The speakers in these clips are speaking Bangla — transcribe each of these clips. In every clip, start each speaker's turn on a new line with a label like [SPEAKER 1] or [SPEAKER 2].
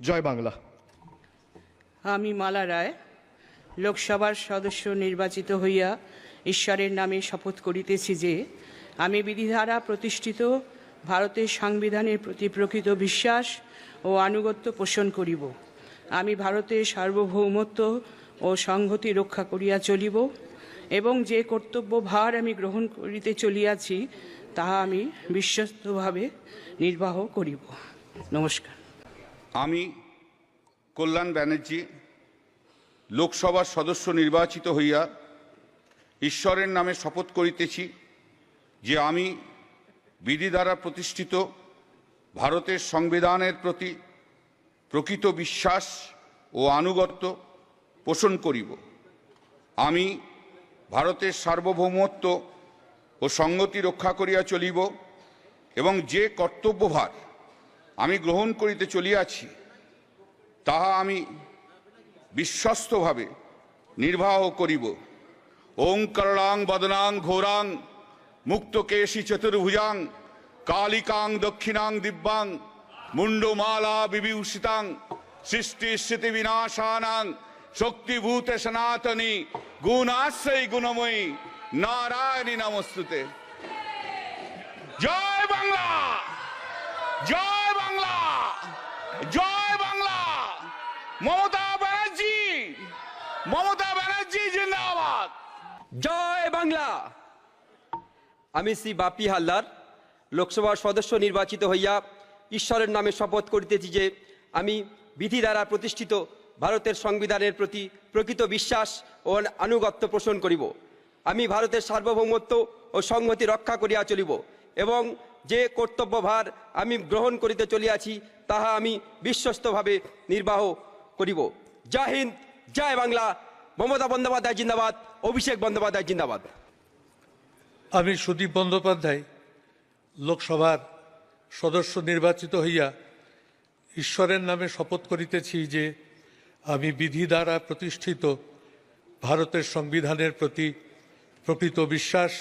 [SPEAKER 1] জয় বাংলা।
[SPEAKER 2] আমি মালা রায়, লোকসভার সদস্য নির্বাচিত হইয়া ঈশ্বরের নামে শপথ করিতেছি যে, আমি বিধিধারা প্রতিষ্ঠিত, ভারতের সংবিধানের প্রতি প্রকৃত বিশ্বাস ও আনুগত্য পোষণ করিব। আমি ভারতের সার্বভৌমত্ব ও সংহতি রক্ষা করিয়া চলিব এবং যে কর্তব্য ভার আমি গ্রহণ করিতে চলিয়াছি, তাহা আমি বিশ্বস্তভাবে নির্বাহ করিব। নমস্কার।
[SPEAKER 3] আমি, কল্যাণ ব্যানার্জি, লোকসভার সদস্য নির্বাচিত হইয়া ঈশ্বরের নামে শপথ করিতেছি যে আমি বিধি দ্বারা প্রতিষ্ঠিত ভারতের সংবিধানের প্রতি প্রকৃত বিশ্বাস ও আনুগত্য পোষণ করিব। আমি ভারতের সার্বভৌমত্ব ও সংগতি রক্ষা করিয়া চলিব এবং যে কর্তব্যভার আমি গ্রহণ করিতে চলিয়াছি, তাহা আমি বিশ্বস্তভাবে নির্বাহ করিব। ওং করণাং বদনাং, ঘোরাং, মুক্তকেশী, চতুর্ভুজাং, কালিকাং, দক্ষিণাং, দিব্যাং মুন্ডমালা বিভূষিতাং, সৃষ্টি স্থিতি বিনাশানাং, শক্তিভূতে সনাতনী, গুণাশ্রয়ী, গুণময়ী, নারায়ণী, নমস্তুতে। জয় বাংলা! জয় বাংলা জয় বাংলা। মমতা ব্যানার্জি মমতা ব্যানার্জি জিন্দাবাদ।
[SPEAKER 4] জয় বাংলা। আমি শ্রী বাপি হালদার, লোকসভার সদস্য নির্বাচিত হইয়া ঈশ্বরের নামে শপথ করিতেছি যে আমি বিধি দ্বারা প্রতিষ্ঠিত ভারতের সংবিধানের প্রতি প্রকৃত বিশ্বাস ও আনুগত্য পোষণ করিব। আমি ভারতের সার্বভৌমত্ব ও সংহতি রক্ষা করিয়া চলিব এবং যে কর্তব্যভার আমি গ্রহণ করিতে চলিয়াছি, তাহা আমি বিশ্বস্তভাবে নির্বাহ করিব। জয় হিন্দ, জয় বাংলা। মমতা বন্দ্যোপাধ্যায় জিন্দাবাদ, অভিষেক বন্দ্যোপাধ্যায় জিন্দাবাদ।
[SPEAKER 5] আমি সুদীপ বন্দ্যোপাধ্যায়, লোকসভার সদস্য নির্বাচিত হইয়া ঈশ্বরের নামে শপথ করিতেছি যে আমি বিধি দ্বারা প্রতিষ্ঠিত ভারতের সংবিধানের প্রতি প্রকৃত বিশ্বাস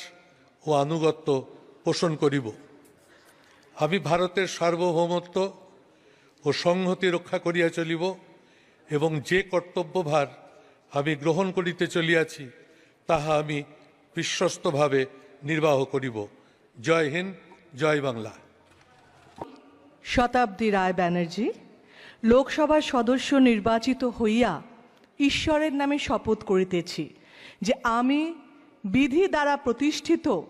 [SPEAKER 5] ও আনুগত্য পোষণ করিব। আমি ভারতের সার্বভৌমত্ব ও সংহতি রক্ষা করিয়া চলিব এবং যে কর্তব্যভার আমি গ্রহণ করিতে চলিয়াছি, তাহা আমি বিশ্বস্তভাবে নির্বাহ করিব। জয় হিন্দ, জয় বাংলা।
[SPEAKER 6] শতাব্দী রায় ব্যানার্জি, লোকসভার সদস্য নির্বাচিত হইয়া ঈশ্বরের নামে শপথ করিতেছি যে আমি বিধি দ্বারা প্রতিষ্ঠিত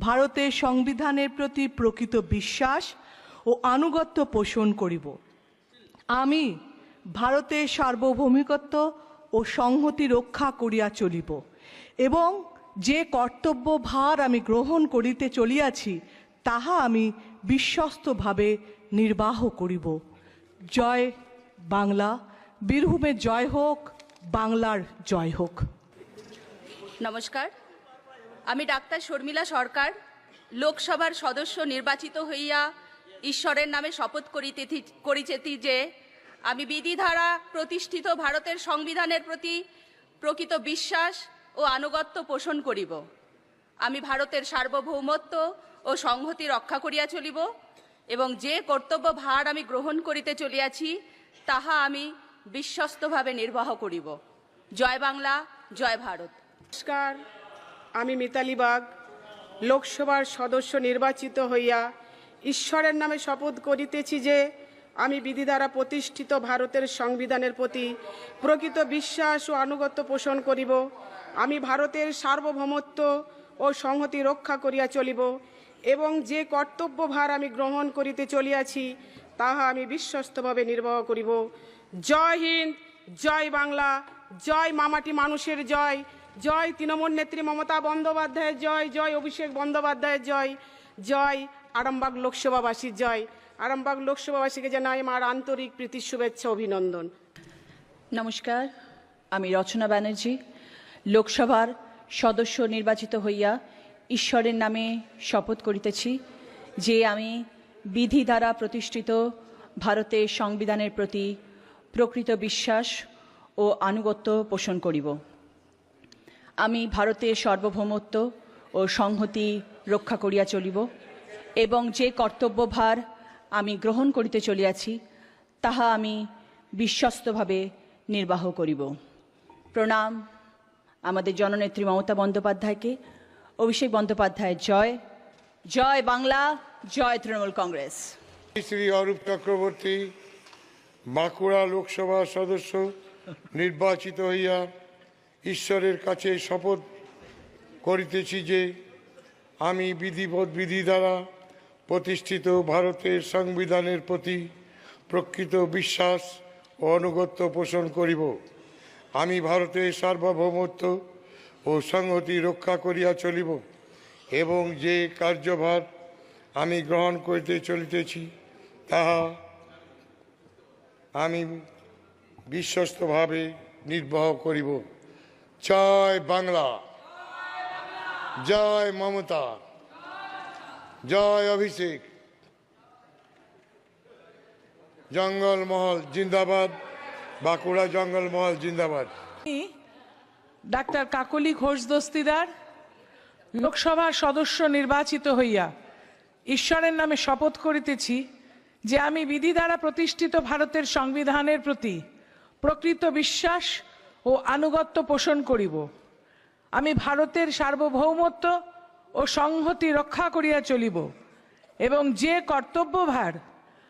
[SPEAKER 6] ভারতের সংবিধানের প্রতি প্রকৃত বিশ্বাস ও আনুগত্য পোষণ করিব। আমি ভারতের সার্বভৌমিকত্ব ও সংহতি রক্ষা করিয়া চলিব এবং যে কর্তব্য ভার আমি গ্রহণ করিতে চলিয়াছি, তাহা আমি বিশ্বস্তভাবে নির্বাহ করিব। জয় বাংলা। বীরভূমের জয় হোক, বাংলার জয় হোক।
[SPEAKER 7] নমস্কার। আমি ডাক্তার শর্মিলা সরকার, লোকসভার সদস্য নির্বাচিত হইয়া ঈশ্বরের নামে শপথ করিতেছি করিতেছি যে, আমি বিধি প্রতিষ্ঠিত ভারতের সংবিধানের প্রতি প্রকৃত বিশ্বাস ও আনুগত্য পোষণ করিব। আমি ভারতের সার্বভৌমত্ব ও সংহতি রক্ষা করিয়া চলিব এবং যে কর্তব্য ভার আমি গ্রহণ করিতে চলিয়াছি, তাহা আমি বিশ্বস্তভাবে নির্বাহ করিব। জয় বাংলা, জয় ভারত।
[SPEAKER 2] নমস্কার। আমি মিতালি বাগ, লোকসভার সদস্য নির্বাচিত হইয়া ঈশ্বরের নামে শপথ করিতেছি যে আমি বিধি দ্বারা প্রতিষ্ঠিত ভারতের সংবিধানের প্রতি প্রকৃত বিশ্বাস ও আনুগত্য পোষণ করিব। আমি ভারতের সার্বভৌমত্ব ও সংহতি রক্ষা করিয়া চলিব এবং যে কর্তব্যভার আমি গ্রহণ করিতে চলিয়াছি, তাহা আমি বিশ্বস্তভাবে নির্বাহ করিব। জয় হিন্দ, জয় বাংলা, জয় মামাটি মানুষের জয় জয় তৃণমূল নেত্রী মমতা বন্দ্যোপাধ্যায়ের জয় জয় অভিষেক বন্দ্যোপাধ্যায়ের জয় জয় আরামবাগ লোকসভাবাসীর জয়
[SPEAKER 8] আরামবাগ লোকসভাবাসীকে জানাই আমার আন্তরিক প্রীতি শুভেচ্ছা, অভিনন্দন।
[SPEAKER 9] নমস্কার, আমি রচনা ব্যানার্জি। লোকসভার সদস্য নির্বাচিত হইয়া ঈশ্বরের নামে শপথ করিতেছি যে আমি বিধি দ্বারা প্রতিষ্ঠিত ভারতের সংবিধানের প্রতি প্রকৃত বিশ্বাস ও আনুগত্য পোষণ করিব। আমি ভারতের সার্বভৌমত্ব ও সংহতি রক্ষা করিয়া চলিব এবং যে কর্তব্যভার আমি গ্রহণ করিতে চলিয়াছি, তাহা আমি বিশ্বস্তভাবে নির্বাহ করিব। প্রণাম। আমাদের জননেত্রী মমতা বন্দ্যোপাধ্যায়কে। অভিষেক বন্দ্যোপাধ্যায়, জয়। জয় বাংলা, জয় তৃণমূল কংগ্রেস।
[SPEAKER 2] শ্রী অরূপ চক্রবর্তী, বাঁকুড়া লোকসভা সদস্য, নির্বাচিত হইয়া ঈশ্বরের কাছে শপথ করিতেছি যে আমি বিধিবৎ বিধি দ্বারা প্রতিষ্ঠিত ভারতের সংবিধানের প্রতি প্রকৃত বিশ্বাস ও অনুগত্য পোষণ করিব। আমি ভারতের সার্বভৌমত্ব ও সংহতি রক্ষা করিয়া চলিব এবং যে কার্যভার আমি গ্রহণ করিতে চলিতেছি, তাহা আমি বিশ্বস্তভাবে নির্বাহ করিব। জয় বাংলা। জয় মমতা। জয় অভিষেক। জঙ্গলমহল জিন্দাবাদ। বাঁকুড়া জঙ্গলমহল জিন্দাবাদ।
[SPEAKER 10] ডাক্তার কাকলি ঘোষ দস্তিদার, লোকসভার সদস্য নির্বাচিত হইয়া ঈশ্বরের নামে শপথ করিতেছি যে আমি বিধি দ্বারা প্রতিষ্ঠিত ভারতের সংবিধানের প্রতি প্রকৃত বিশ্বাস ও আনুগত্য পোষণ করিব আমি ভারতের সার্বভৌমত্ব ও সংহতি রক্ষা করিয়া চলিব এবং যে কর্তব্যভার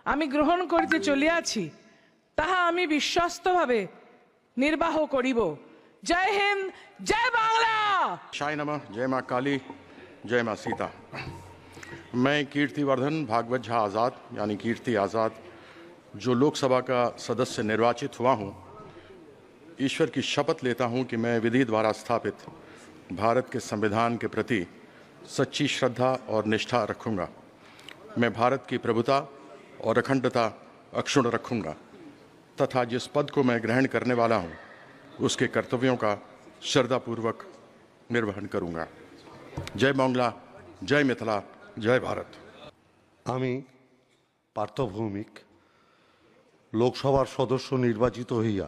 [SPEAKER 10] আমি গ্রহণ করিতে চলিয়াছি তাহা আমি বিশ্বস্তভাবে নির্বাহ করিব জয় হিন্দ জয় বাংলা
[SPEAKER 11] शाय नमः जय माँ काली जय माँ सीता मैं कीर्तिवर्धन भागवत झा आज़ाद यानी कीर्ति आज़ाद जो लोकसभा का सदस्य निर्वाचित हुआ हूँ ईश्वर की शपथ लेता हूँ कि मैं विधि द्वारा स्थापित भारत के संविधान के प्रति सच्ची श्रद्धा और निष्ठा रखूँगा मैं भारत की प्रभुता और अखंडता अक्षुण रखूँगा तथा जिस पद को मैं ग्रहण करने वाला हूँ उसके कर्तव्यों का श्रद्धापूर्वक निर्वहन करूँगा जय बांग्ला जय मिथिला जय भारत
[SPEAKER 12] আমি পার্থ ভৌমিক লোকসভার সদস্য নির্বাচিত হইয়া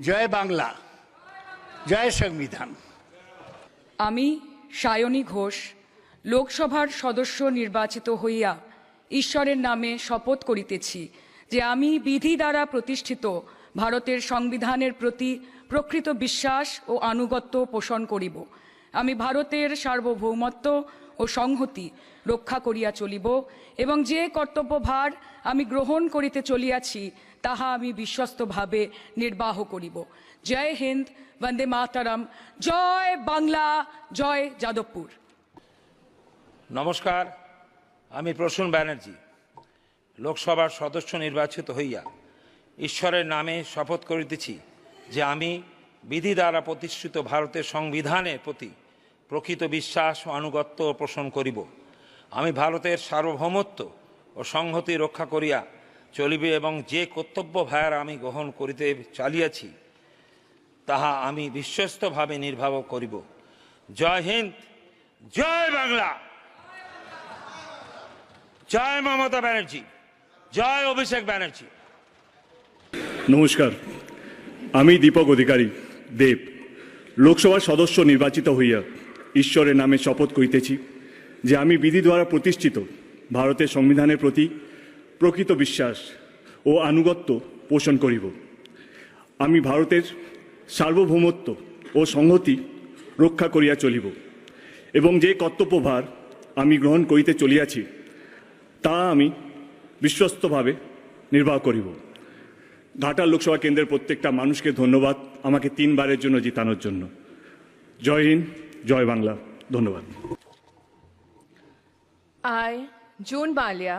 [SPEAKER 13] জয় বাংলা, জয় সংবিধান।
[SPEAKER 14] আমি সায়নী ঘোষ, লোকসভার সদস্য নির্বাচিত হইয়া ঈশ্বরের নামে শপথ করিতেছি যে আমি বিধি দ্বারা প্রতিষ্ঠিত ভারতের সংবিধানের প্রতি প্রকৃত বিশ্বাস ও আনুগত্য পোষণ করিব। আমি ভারতের সার্বভৌমত্ব ও সংহতি রক্ষা করিয়া চলিব এবং যে কর্তব্যভার আমি গ্রহণ করিতে চলিয়াছি তাহা আমি বিশ্বস্তভাবে নির্বাহ করিব। জয় হিন্দ, বন্দে মাতারাম, জয় বাংলা, জয় যাদবপুর।
[SPEAKER 3] নমস্কার, আমি প্রসূন ব্যানার্জি। লোকসভার সদস্য নির্বাচিত হইয়া ঈশ্বরের নামে শপথ করিতেছি যে আমি বিধি দ্বারা প্রতিষ্ঠিত ভারতের সংবিধানের প্রতি প্রকৃত বিশ্বাস ও আনুগত্য পোষণ করিব। আমি ভারতের সার্বভৌমত্ব ও সংহতি রক্ষা করিয়া চলিবে এবং যে কর্তব্য ভার আমি গ্রহণ করিতে চালিয়াছি, তাহা আমি বিশ্বস্তভাবে নির্বাহ করিব। জয় হিন্দ, জয় বাংলা। জয় মমতা ব্যানার্জি, জয় অভিষেক ব্যানার্জি।
[SPEAKER 1] নমস্কার, আমি দীপক অধিকারী, দেব। লোকসভার সদস্য নির্বাচিত হইয়া ঈশ্বরের নামে শপথ করিতেছি যে আমি বিধি দ্বারা প্রতিষ্ঠিত ভারতের সংবিধানের প্রতি প্রকৃত বিশ্বাস ও আনুগত্য পোষণ করিব। আমি ভারতের সার্বভৌমত্ব ও সংহতি রক্ষা করিয়া চলিব এবং যে কর্তব্যভার আমি গ্রহণ করিতে চলিয়াছি তা আমি বিশ্বস্তভাবে নির্বাহ করিব। ঘাটাল লোকসভা কেন্দ্রের প্রত্যেকটা মানুষকে ধন্যবাদ আমাকে তিনবারের জন্য জিতানোর জন্য। জয় হিন্দ জয় বাংলা। ধন্যবাদ।
[SPEAKER 15] I, June Balia,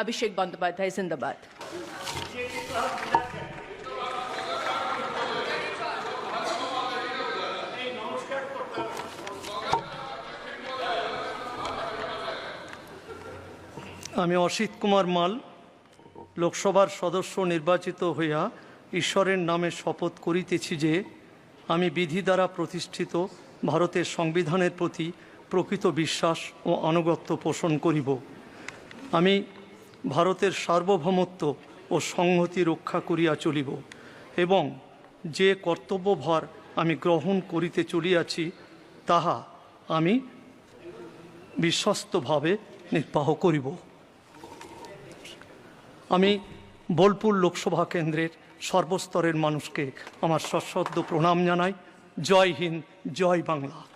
[SPEAKER 15] Abhishek Bandyopadhyay Zindabad.
[SPEAKER 16] আমি অসিত কুমার মাল, লোকসভার সদস্য নির্বাচিত হইয়া ঈশ্বরের নামে শপথ করিতেছি যে, আমি বিধি দ্বারা প্রতিষ্ঠিত ভারতের সংবিধানের প্রতি প্রকৃত বিশ্বাস ও আনুগত্য পোষণ করিব আমি ভারতের সার্বভৌমত্ব ও সংহতি রক্ষা করিয়া চলিব এবং যে কর্তব্যভার আমি গ্রহণ করিতে চলিয়াছি, তাহা আমি বিশ্বস্তভাবে নির্বাহ করিব। আমি বোলপুর লোকসভা কেন্দ্রের সর্বস্তরের মানুষকে আমার সশ্রদ্ধ প্রণাম জানাই। জয় হিন্দ, জয় বাংলা।